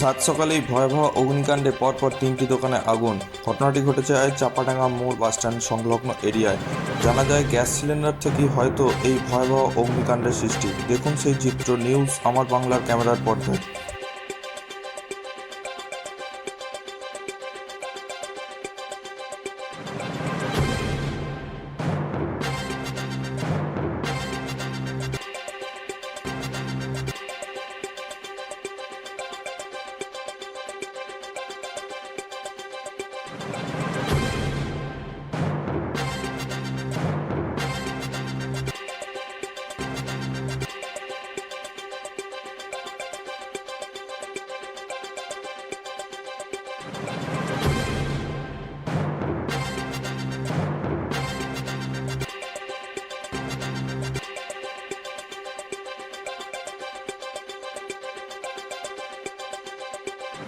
সাত সকালেই ভয়াবহ অগ্নিকাণ্ডে পরপর তিনটি দোকানে আগুন। ঘটনাটি ঘটেছে চাপাডাঙ্গা মোড় বাসস্ট্যান্ড সংলগ্ন এরিয়ায়। জানা যায়, গ্যাস সিলিন্ডার থেকেই হয়তো এই ভয়াবহ অগ্নিকাণ্ডের সৃষ্টি। দেখুন সেই চিত্র, নিউজ আমার বাংলার ক্যামেরার পর্দায়।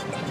you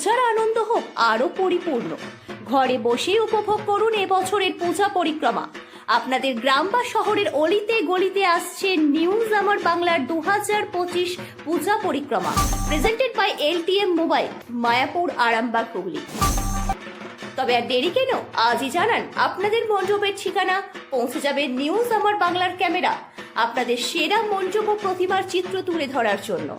পূজার আনন্দ হোক আরও পরিপূর্ণ। ঘরে বসে উপভোগ করুন এবছরের পূজা পরিক্রমা। আপনাদের গ্রাম বা শহরের অলিতে গলিতে আসছে নিউজ আমার বাংলার দু হাজার পঁচিশ পূজা পরিক্রমা। Presented by LTM mobile Mayapur, Arambag, Hooghly. তবে আর দেরি কেন? আজই জানান, আপনাদের মণ্ডপের ঠিকানা, পৌঁছে যাবে নিউজ আমার বাংলার ক্যামেরা। আপনাদের সেরা মণ্ডপ প্রতিমার চিত্র তুলে ধরার জন্য।